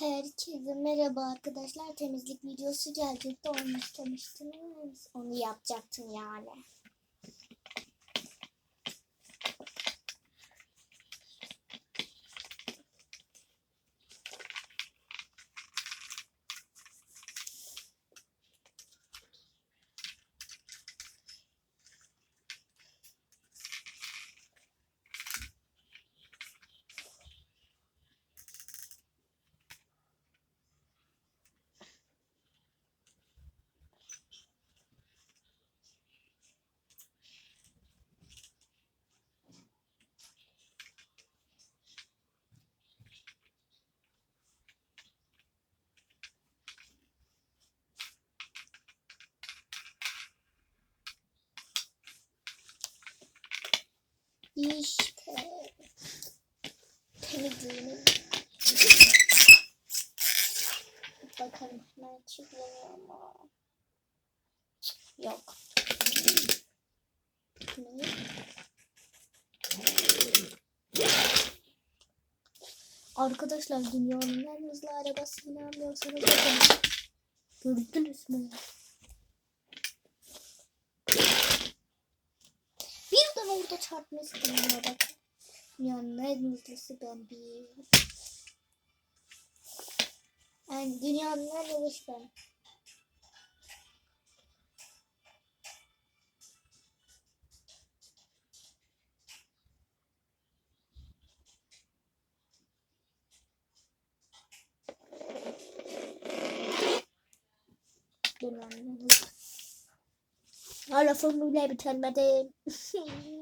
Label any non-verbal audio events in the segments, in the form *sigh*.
Herkese merhaba arkadaşlar. Temizlik videosu gelecekti. Onu istemiştiniz. Onu yapacaktım yani. İşte temizliğini bakalım hemen çıkıyor ama yok. Ne? Arkadaşlar dünyanın en hızlı arabası inanmıyorsanız bakın. Gördünüz mü? Orada çarpmıştım ama bakın. Dünyanın en hızlısı ben bir. Yani dünyanın en hızlısı ben. Dünyanın en hızlısı. Ha lafımı bile bitirmedim. *laughs*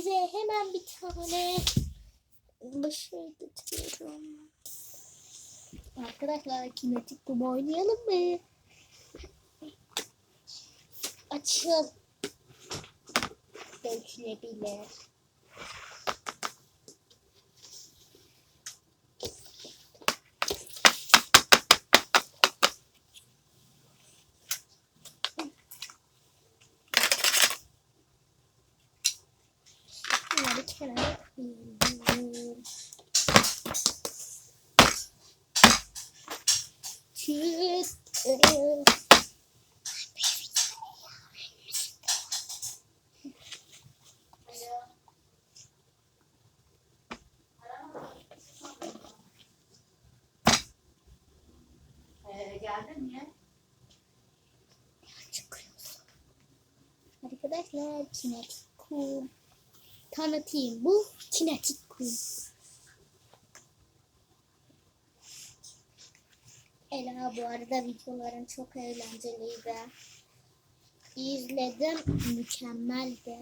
Size hemen bir tane bir şey getiriyorum. Arkadaşlar kinetik kum oynayalım mı? Açıl. Dökülebilir. Bunları kenara koyuyorum. Geldin mi? Arkadaşlar kinetik kum. Tanıtayım bu kinetik kum. Ela bu arada videoların çok eğlenceliydi. İzledim. Mükemmeldi.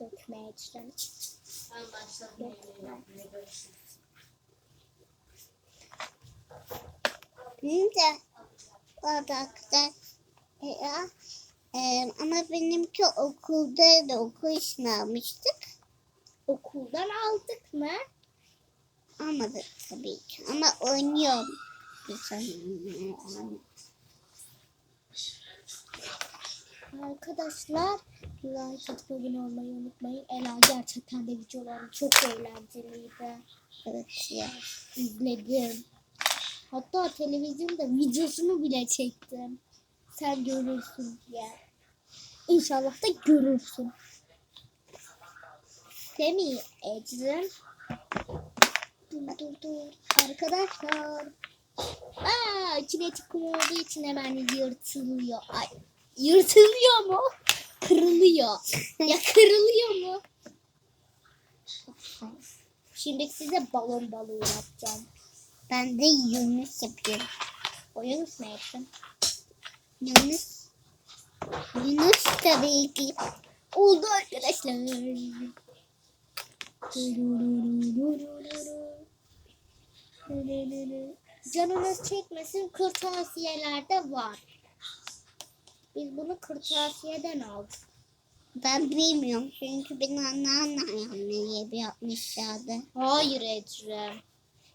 Dökmeye görüşürüz. Benim de bardakta ya, e, ama benimki okuldaydı okul işini almıştık. Okuldan aldık mı? Almadık tabii ki ama oynuyorum. Arkadaşlar like atıp abone olmayı unutmayın. Ela gerçekten de videoları çok eğlenceliydi. Evet ya. İzledim. Hatta televizyonda videosunu bile çektim. Sen görürsün diye. İnşallah da görürsün. Değil mi Ecrin? Dur dur dur. Arkadaşlar. Aa, kinetik kum olduğu için hemen yırtılıyor. Ay, yırtılıyor mu? Kırılıyor. ya kırılıyor mu? Şimdi size balon balığı yapacağım. Ben de Yunus yapıyorum. O Yunus ne yapsın? Yunus. Yunus tabii ki. Oldu arkadaşlar. Canınız çekmesin kırtasiyelerde var. Biz bunu kırtasiyeden aldık. Ben bilmiyorum çünkü benim anneannem yapmışlardı. Hayır Ecrem.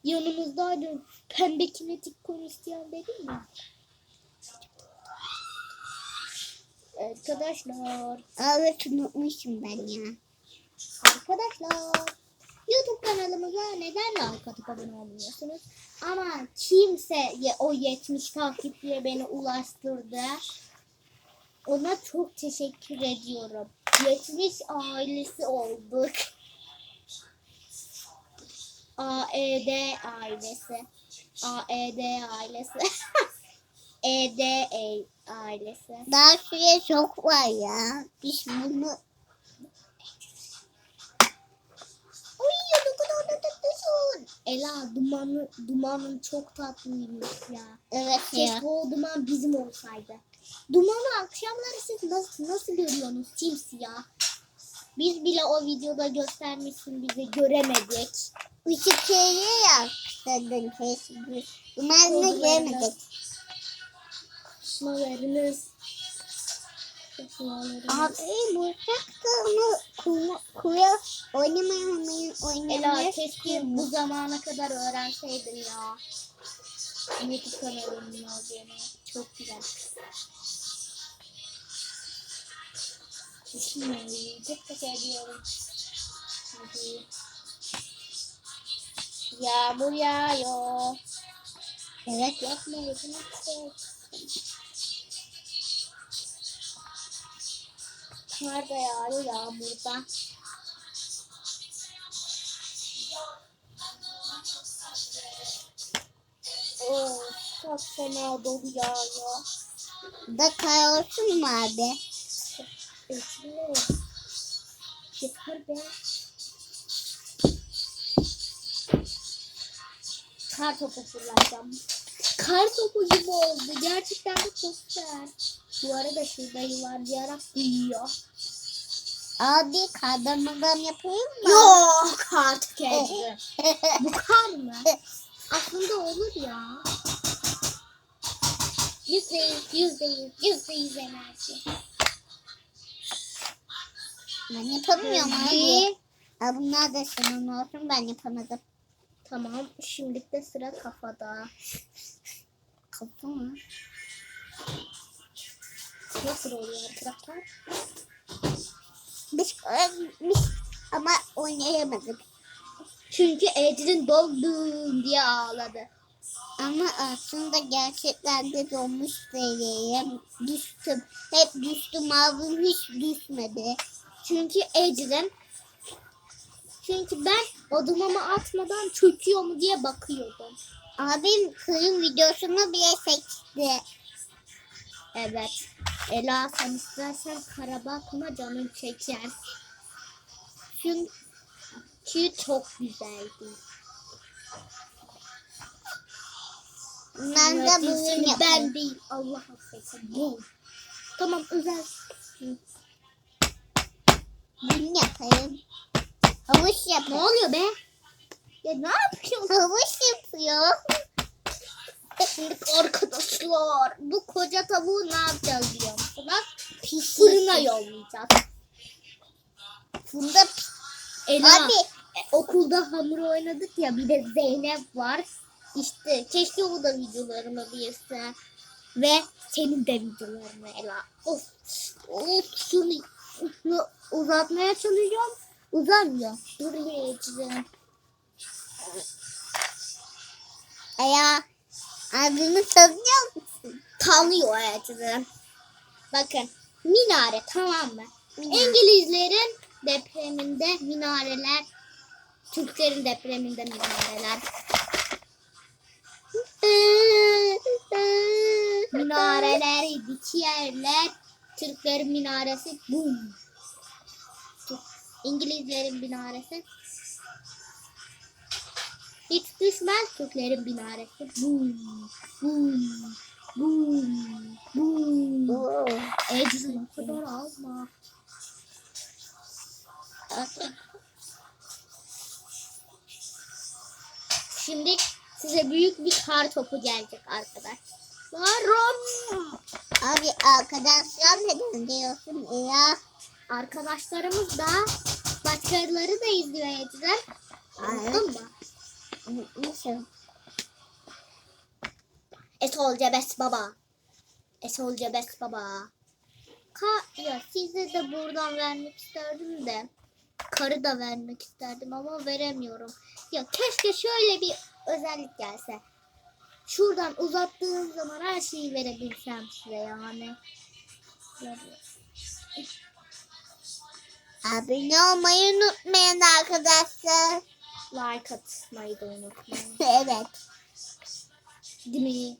Yanımızdaydı. Pembe kinetik konuşuyan dedim mi? Arkadaşlar. Evet unutmuşum ben ya. Arkadaşlar. YouTube kanalımıza neden like atıp abone olmuyorsunuz? Ama kimse o 70 takipçiye beni ulaştırdı. Ona çok teşekkür ediyorum. 70 ailesi olduk. AED ailesi. AED ailesi. *laughs* ED ailesi. Daha süre çok var ya. Biz bunu Uy ne kadar da Ela dumanı, dumanın çok tatlıymış ya. evet ya. Keşke o duman bizim olsaydı. Dumanı akşamları siz nasıl, nasıl görüyorsunuz simsiyah? Biz bile o videoda göstermişsin bize göremedik. Işık şeyi yaptırdın keşke. Oldu, görmedik. Şınalarınız. Abi bu şarkını kuma, kuya oynamayan Ela oynamaya keşke bu zamana kadar öğrenseydin ya. YouTube kanalımın olduğunu. Çok güzel. Şimdi çok çok ediyorum. Hadi. Yağmur yağıyor. Evet. Yapma yapma. Kar da yağıyor yağmurda. Oo, çok fena dolu yağıyor. Da kar olsun mu abi? Bekle. Yeter be. Kar topu fırlatacağım. Kar topu gibi oldu. Gerçekten de çok güzel. Bu arada şurada yuvarlayarak büyüyor. Abi kardamadan yapayım mı? Yok artık *laughs* Ece. Bu kar mı? Aslında olur ya. Yüzde yüz, yüzde yüz, yüzde yüz enerji. Ben yapamıyorum abi. Aa, bunlar da senin olsun ben yapamadım. Tamam, şimdi de sıra kafada. Kapı mı? Nasıl oluyor arkadaşlar? Biz, biz ama oynayamadık. Çünkü Ecrin doldum diye ağladı. Ama aslında gerçekten de donmuş değilim. Düştüm. Hep düştüm abim hiç düşmedi. Çünkü Ecrin çünkü ben adımımı atmadan çöküyor mu diye bakıyordum. Abim kırın videosunu bile seçti. Evet. Ela sen istersen kara bakma canım çeker. Çünkü çok güzeldi. Ben de ismi yapayım. ben değil. Allah affetsin. Bu. Tamam özel. Bugün yapayım. Havuç Ne yapıyor. oluyor be? Ya ne yapıyorsun? Havuç yapıyor. Şimdi arkadaşlar bu koca tavuğu ne yapacağız biliyor musunuz? Fırına yollayacağız. Bunda Ela Abi. e, okulda hamur oynadık ya bir de Zeynep var. İşte keşke o da videolarımı bilse. Ve senin de videolarını Ela. Of, of şunu uzatmaya çalışıyorum. Uzamıyor. Dur geçeceğim. Aya abimi tanıyor musun? Tanıyor Ecrin. Bakın minare tamam mı? Minare. İngilizlerin depreminde minareler, Türklerin depreminde minareler. Minareler, dikiyerler, Türklerin minaresi bum. İngilizlerin binaresi. Hiç düşmez Türklerin binaresi. Boom, boom, boom, boom. Oo. Ecrin kadar alma. Şimdi size büyük bir kar topu gelecek arkadaşlar. Abi arkadaşlar neden diyorsun ya? Arkadaşlarımız da başkaları da izliyor Ecrin. Anladın mı? Nasıl? Esol Cebes Baba. Esol Cebes Baba. Ka ya size de buradan vermek isterdim de. Karı da vermek isterdim ama veremiyorum. Ya keşke şöyle bir özellik gelse. Şuradan uzattığım zaman her şeyi verebilsem size yani. Abone olmayı unutmayın arkadaşlar. Like atmayı da unutmayın. *laughs* evet. Değil mi?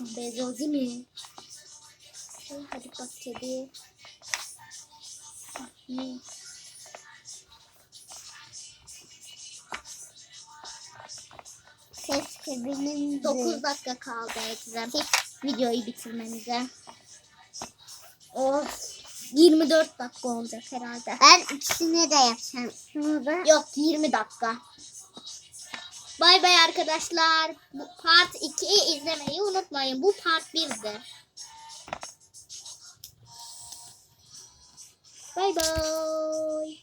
Bezo değil mi? Hadi bak kedi. Keşke benim 9 dakika kaldı Ekrem. Videoyu bitirmemize. Of. 24 dakika olacak herhalde. Ben ikisini de yapacağım. Şunu da. Yok 20 dakika. Bay bay arkadaşlar. Bu part 2'yi izlemeyi unutmayın. Bu part 1'di. Bay bay.